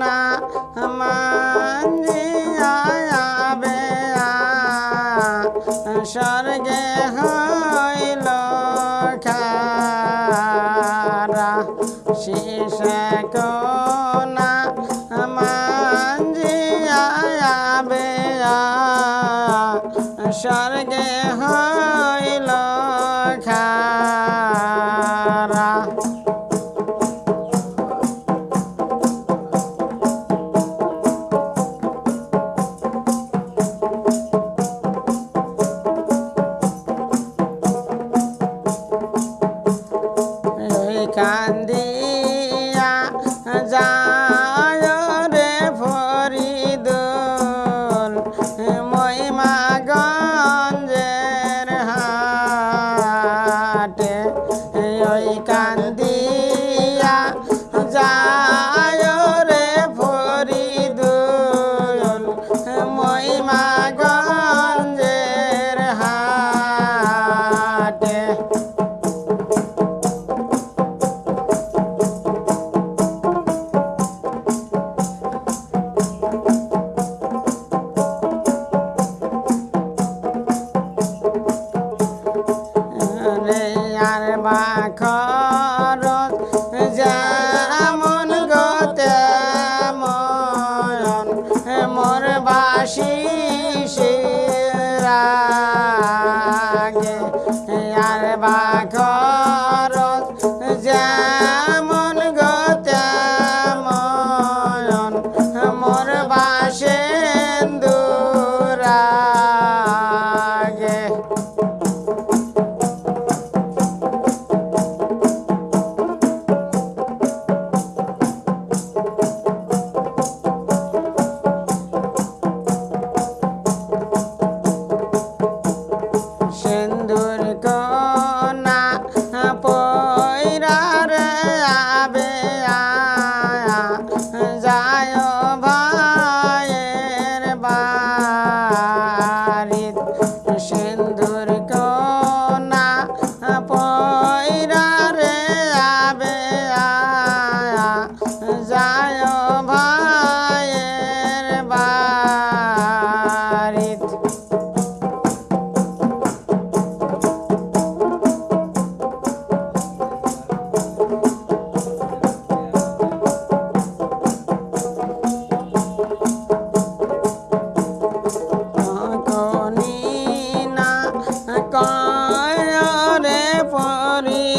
না মাঞ্জিয়া বে স্বর্গে হইল খারা। শিষ কোনা মাঞ্জিয়া বে স্বর্গে 干。খরচ যেমন গো তেমন মোর বাসি রাগে আর বা খরচ যেমন গো তেমন মোর বাসি পারি